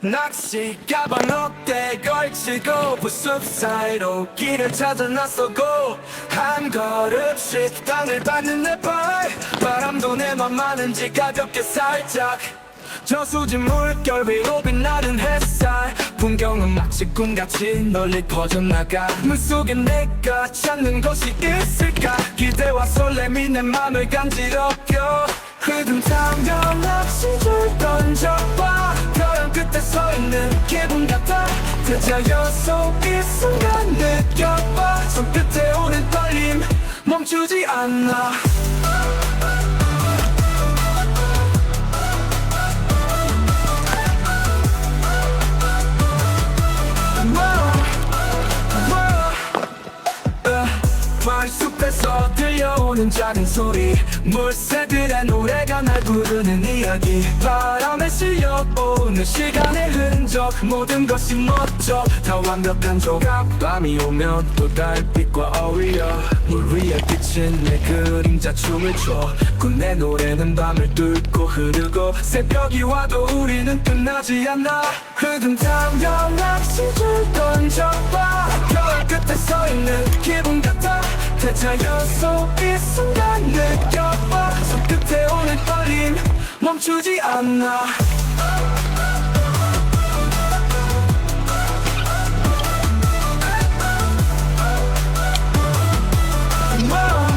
낚시 가방 어깨 걸치고 부숲 사이로 길을 찾아 나서고 한 걸음씩 땅을 밟는 내 발 바람도 내맘 많은지 가볍게 살짝. 저수지 물결 위로 빛나는 햇살. 풍경은 마치 꿈같이 널리 퍼져나가. 물속에 내가 찾는 것이 있을까? 기대와 설렘이 내 맘을 간지럽혀. 흐름 타며 대자연 속이 순간 느껴봐 손끝에 오는 떨림 멈추지 않아 말숲에서 들려오는 작은 소리 물새들의 노래가 날 부르는 이야기. 바람에 실려 오는 시간의 흔적. 모든 것이 멋져. 다 완벽한 조각. 밤이 오면 또 달빛과 어울려. 물 위에 비친 내 그림자 춤을 춰군내 노래는 밤을 뚫고 흐르고 새벽이 와도 우리는 끝나지 않아. 흐든 타며 낚시줄 던져봐 별 끝에 서 있는 기분 같아. 대자연 속이 순간 멈추지 않아. Whoa,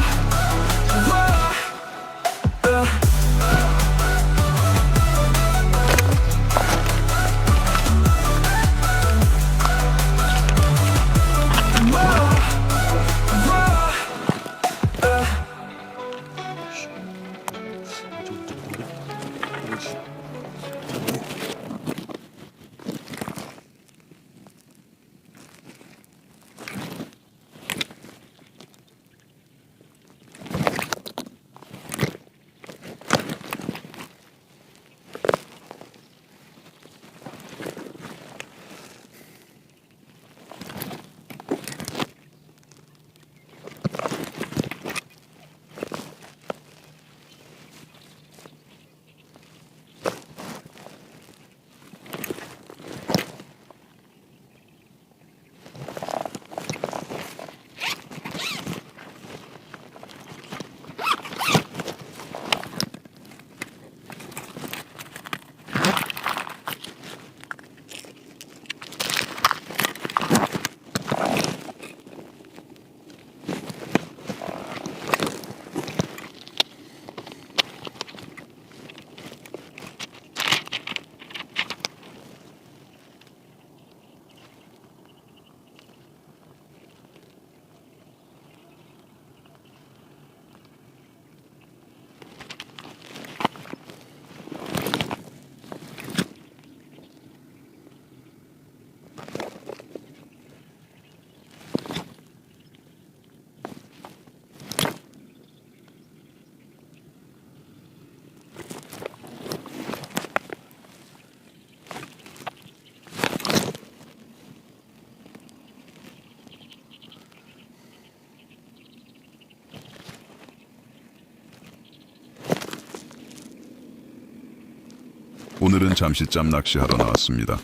오늘은 잠시 짬낚시하러 나왔습니다.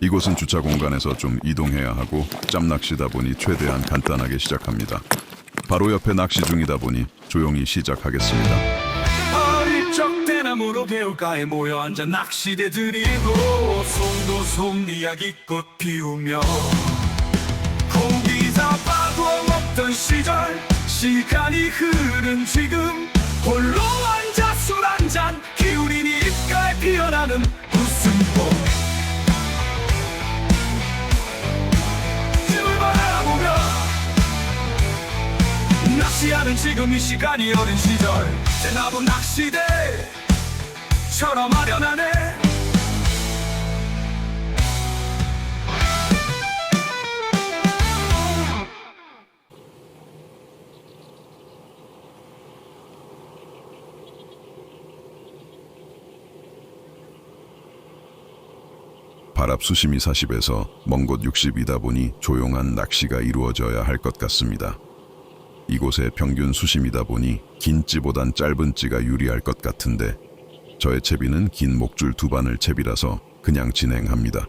이곳은 주차 공간에서 좀 이동해야 하고 짬낚시다 보니 최대한 간단하게 시작합니다. 바로 옆에 낚시 중이다 보니 조용히 시작하겠습니다. 대나무로 개울가에 모여 앉아 낚시대 들이고 송도송 이야기꽃 피우며 공기 잡아도 먹던 시절 시간이 흐른 지금 홀로 앉아 술 한잔 피어나는 웃음꽃 힘을 바라보며 낚시하는 지금 이 시간이 어린 시절. 대나무 낚시대처럼 아련하네 바랍 수심이 40에서 먼 곳 60이다 보니 조용한 낚시가 이루어져야 할 것 같습니다. 이곳의 평균 수심이다 보니 긴 찌보단 짧은 찌가 유리할 것 같은데 저의 채비는 긴 목줄 두 바늘 채비라서 그냥 진행합니다.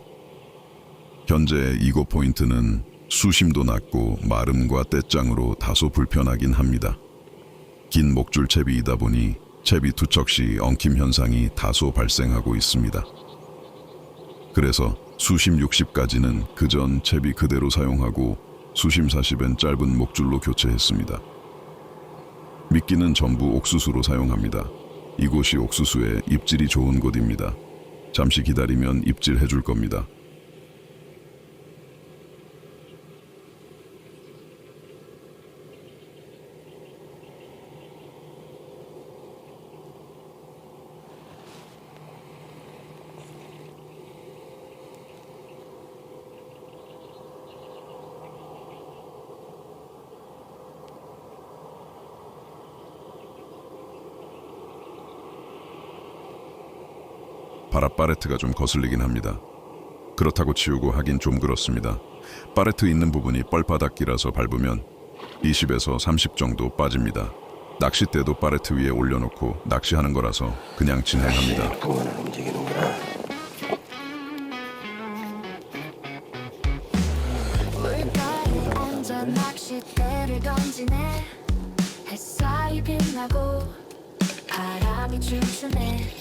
현재 이고 포인트는 수심도 낮고 마름과 떼짱으로 다소 불편하긴 합니다. 긴 목줄 채비이다 보니 채비 투척 시 엉킴 현상이 다소 발생하고 있습니다. 그래서 수심 60까지는 그 전 채비 그대로 사용하고 수심 40은 짧은 목줄로 교체했습니다. 미끼는 전부 옥수수로 사용합니다. 이곳이 옥수수의 입질이 좋은 곳입니다. 잠시 기다리면 입질해 줄 겁니다. 바라 파레트가 좀 거슬리긴 합니다. 그렇다고 치우고 하긴 좀 그렇습니다. 파레트 있는 부분이 뻘바닥기라서 밟으면 20에서 30 정도 빠집니다. 낚싯대도 파레트 위에 올려놓고 낚시하는 거라서 그냥 진행합니다. 햇살이 빛나고 바람이 춤추네 기다림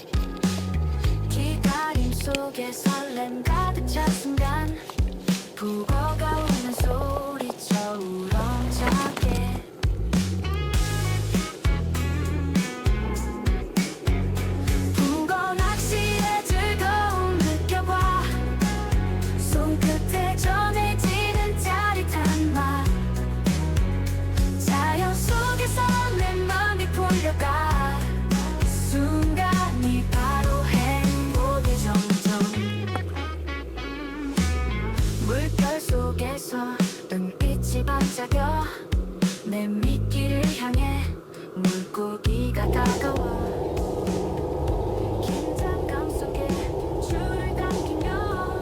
속에 설렘 가득 찬 순간 북어가 물결 속에서 눈빛이 반짝여 내 미끼를 향해 물고기가 다가와. 긴장감 속에 줄을 당기며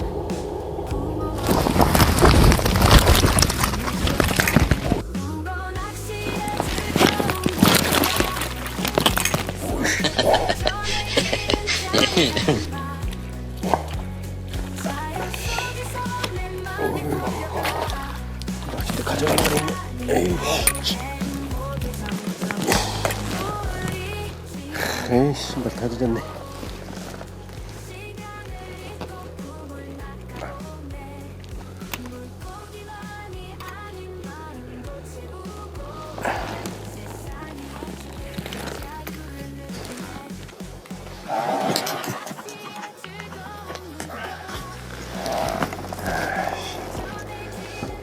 붕어가 붕어 낚시의 즐거움 자 에이, 신발 다 젖었네.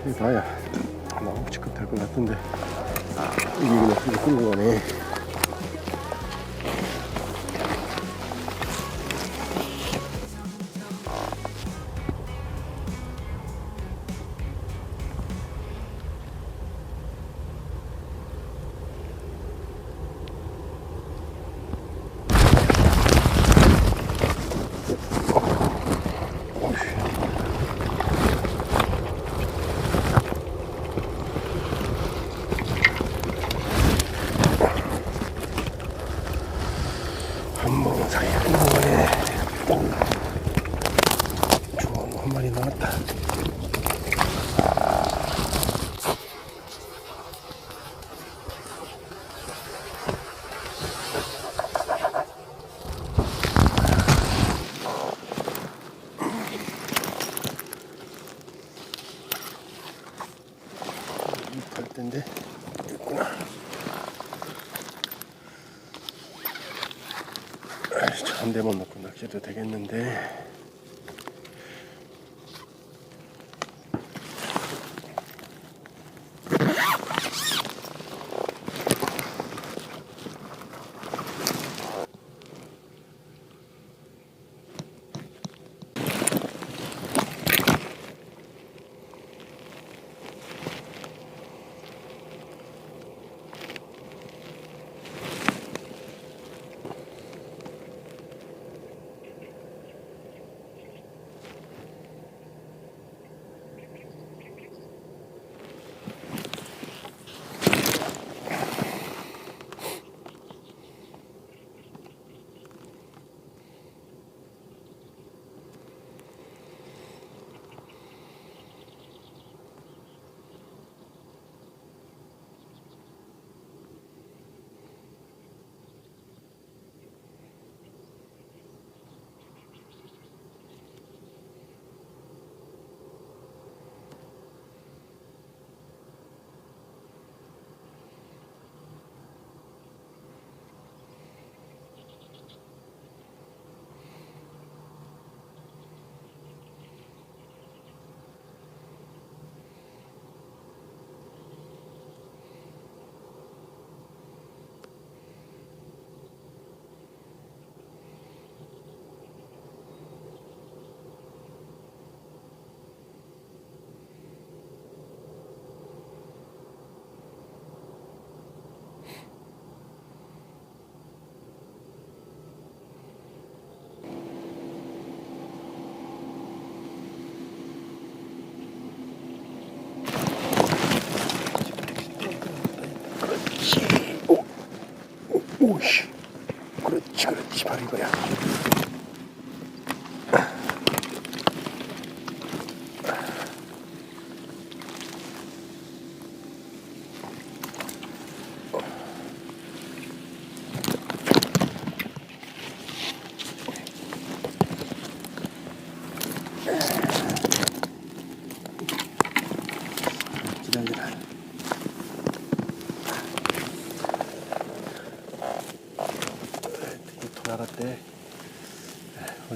이거 봐야 지긋할 것 같은데. 이게 그냥 이게 끌고 가네 대만 놓고 낚시도 되겠는데 ありがとうございます。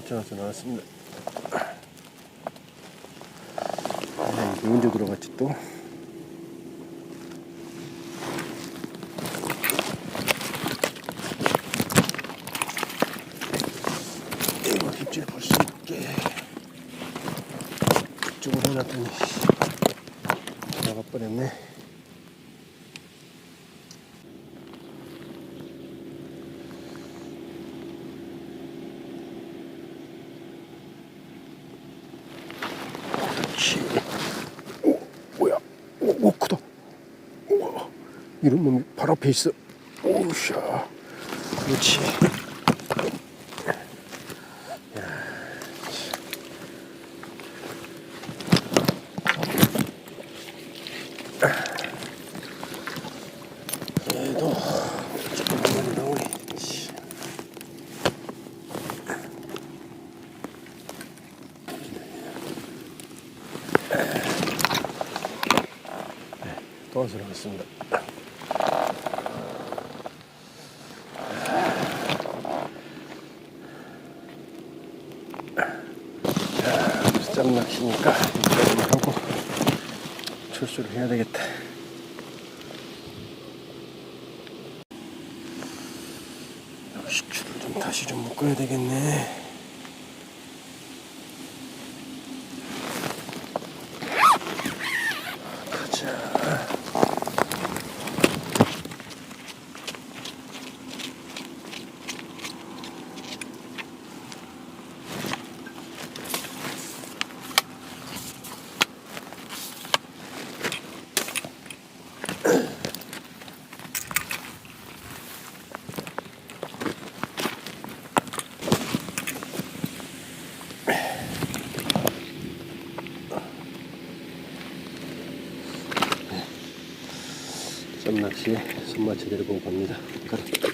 전화서 나왔습니다. 아, 이게 언제 들어갔지 또? 이거 입질 볼 수 있게 이쪽으로 해놨더니 나가 버렸네. 그렇지. 오, 뭐야? 오, 오 크다. 우와, 이런 놈이 바로 앞에 있어. 오우샤. 그렇지. 얘도 조금 많이 나오네. 씨. 도와서 나왔습니다. 자, 짬낚시니까 이거 하고 철수를 해야 되겠다. 식초를 좀 다시 좀 묶어야 되겠네. 낚시에 손맛 제대로 보고 갑니다. 가라.